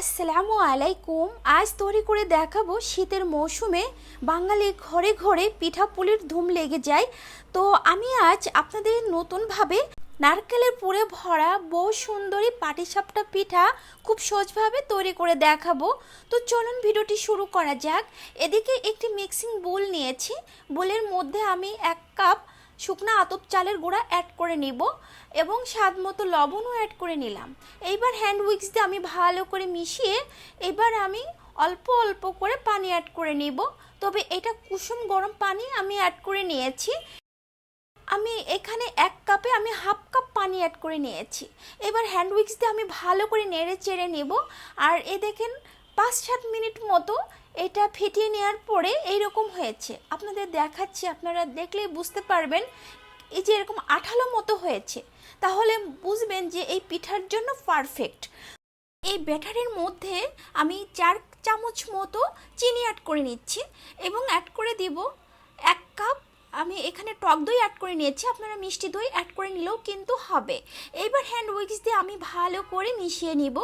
আসসালামু আলাইকুম। আজ তৈরি করে দেখাবো শীতের মৌসুমে বাঙালি ঘরে ঘরে পিঠাপুলির ধুম লেগে যায়। তো আমি আজ আপনাদের নতুনভাবে নারকেলের পুরে ভরা বহু সুন্দরী পাটিসাপটা পিঠা খুব সহজভাবে তৈরি করে দেখাবো। তো চলুন ভিডিওটি শুরু করা যাক। এদিকে একটি মিক্সিং বোল নিয়েছি। বোলের মধ্যে আমি এক কাপ শুকনা আতপ চালের গুঁড়া অ্যাড করে নিব এবং স্বাদ মতো লবণও অ্যাড করে নিলাম। এইবার হ্যান্ড উইক্স দিয়ে আমি ভালো করে মিশিয়ে এবার আমি অল্প অল্প করে পানি অ্যাড করে নিব। তবে এটা কুসুম গরম পানি আমি অ্যাড করে নিয়েছি। আমি এখানে এক কাপে আমি হাফ কাপ পানি অ্যাড করে নিয়েছি। এবার হ্যান্ড উইক্স দিয়ে আমি ভালো করে নেড়ে চেড়ে নেব। আর এ দেখেন পাঁচ সাত মিনিট মতো এটা ফেটিয়ে নেওয়ার পরে এইরকম হয়েছে। আপনাদের দেখাচ্ছি, আপনারা দেখলেই বুঝতে পারবেন এই যে এরকম আঠালো মতো হয়েছে। তাহলে বুঝবেন যে এই পিঠার জন্য পারফেক্ট এই ব্যাটারের মধ্যে আমি চার চামচ মতো চিনি অ্যাড করে নিচ্ছি এবং অ্যাড করে দিব এক কাপ আমি এখানে টক দই অ্যাড করে নিয়েছি, আপনারা মিষ্টি দই অ্যাড করে নিলেও কিন্তু হবে। এবার হ্যান্ড উইক্স দিয়ে আমি ভালো করে মিশিয়ে নিব।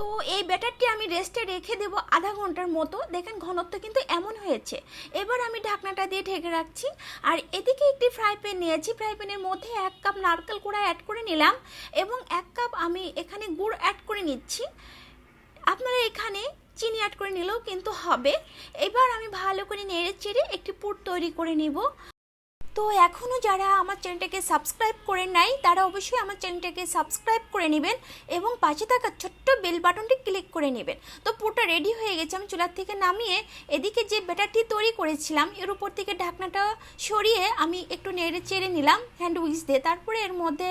তো এই ব্যাটারটি আমি রেস্টে রেখে দেবো আধা ঘণ্টার মতো। দেখেন ঘনত্ব কিন্তু এমন হয়েছে। এবার আমি ঢাকনাটা দিয়ে ঢেকে রাখছি। আর এদিকে একটি ফ্রাই প্যান নিয়েছি। ফ্রাই প্যানের মধ্যে এক কাপ নারকেল কুড়া অ্যাড করে নিলাম এবং এক কাপ আমি এখানে গুড় অ্যাড করে নিচ্ছি। আপনারা এখানে চিনি অ্যাড করে নিলেও কিন্তু হবে। এবার আমি ভালো করে নেড়ে চেড়ে একটি পুর তৈরি করে নিব। তো এখনও যারা আমার চ্যানেলটাকে সাবস্ক্রাইব করে নাই, তারা অবশ্যই আমার চ্যানেলটাকে সাবস্ক্রাইব করে নেবেন এবং পাশে থাকা ছোট্ট বেল বাটনটি ক্লিক করে নেবেন। তো পুরোটা রেডি হয়ে গেছে, আমি চুলার থেকে নামিয়ে এদিকে যে ব্যাটারটি তৈরি করেছিলাম, এর উপর থেকে ঢাকনাটা সরিয়ে আমি একটু নেড়ে চেড়ে নিলাম হ্যান্ড উইক্স দিয়ে। তারপরে এর মধ্যে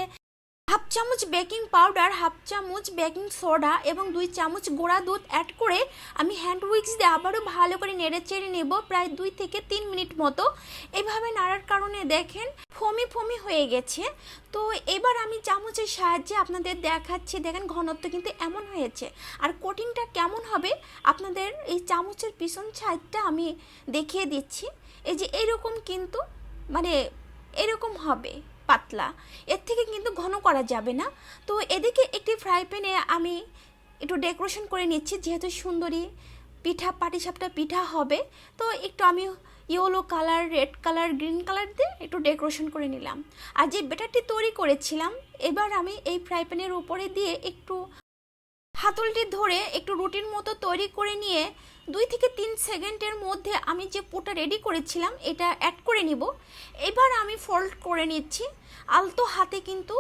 হাফ চামচ বেকিং পাউডার, হাফ চামচ বেকিং সোডা এবং দুই চামচ গোড়া দুধ অ্যাড করে আমি হ্যান্ড উইক্স দিয়ে আবারও ভালো করে নেড়ে চেড়ে নেব প্রায় দুই থেকে তিন মিনিট মতো। এভাবে নাড়ার কারণে দেখেন ফমি ফমি হয়ে গেছে। তো এবার আমি চামচের সাহায্যে আপনাদের দেখাচ্ছি, দেখেন ঘনত্ব কিন্তু এমন হয়েছে। আর কোটিংটা কেমন হবে আপনাদের এই চামচের পিছন সাইডটা আমি দেখিয়ে দিচ্ছি। এই যে এরকম কিন্তু মানে এরকম হবে। পাতলা। এর থেকে কিন্তু ঘন করা যাবে না। তো এদিকে একটি ফ্রাই প্যানে আমি একটু ডেকোরেশন করে নিচ্ছি, যেহেতু সুন্দরী পিঠা, পাটিসাপটা পিঠা হবে। তো একটু আমি yellow colour red colour green colour দিয়ে একটু ডেকোরেশন করে নিলাম। আর যে বেটারটি তৈরি করেছিলাম, এবার আমি এই ফ্রাই প্যানের উপরে দিয়ে একটু হাতলটি ধরে একটু রুটির মতো তৈরি করে নিয়ে দুই থেকে তিন সেকেন্ডের মধ্যে আমি যে পোটা রেডি করেছিলাম, এটা অ্যাড করে নিব। এবার আমি ফোল্ড করে নিচ্ছি। আলতো হাতে কিন্তু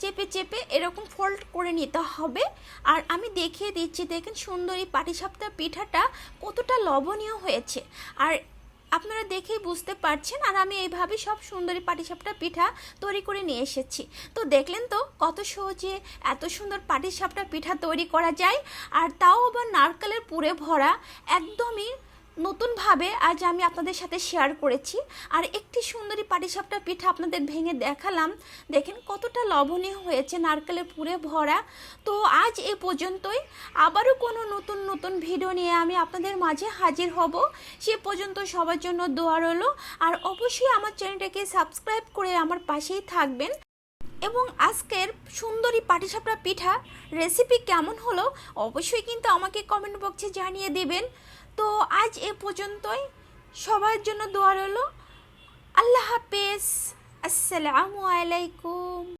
চেপে চেপে এরকম ফোল্ড করে নিতে হবে। আর আমি দেখিয়ে দিচ্ছি, দেখেন সুন্দরী পাটিসাপটা পিঠাটা কতটা লবণীয় হয়েছে। আর আপনারা দেখেই বুঝতে পারছেন আর আমি এইভাবে সব সুন্দরী পাটিসাপটা পিঠা তৈরি করে নিয়ে এসেছি। তো দেখলেন তো কত সহজে এত সুন্দর পাটিসাপটা পিঠা তৈরি করা যায় আর তাও আবার নারকেলের পুরে ভরা একদমই নতুনভাবে আজ আমি আপনাদের সাথে শেয়ার করেছি। আর একটি সুন্দরী পাটিসাপটা পিঠা আপনাদের ভেঙে দেখালাম। দেখেন কতটা লবণীয় হয়েছে, নারকেলের পুরে ভরা। তো আজ এ পর্যন্তই। আবারও কোনো নতুন নতুন ভিডিও নিয়ে আমি আপনাদের মাঝে হাজির হব। সে পর্যন্ত সবার জন্য দোয়া রইল। আর অবশ্যই আমার চ্যানেলটাকে সাবস্ক্রাইব করে আমার পাশেই থাকবেন। এবং আজকের সুন্দরী পাটিসাপটা পিঠা রেসিপি কেমন হলো, অবশ্যই কিন্তু আমাকে কমেন্ট বক্সে জানিয়ে দিবেন। তো আজ এ পর্যন্তই। সবার জন্য দোয়া রইল। আল্লাহ হাফেজ। আসসালামু আলাইকুম।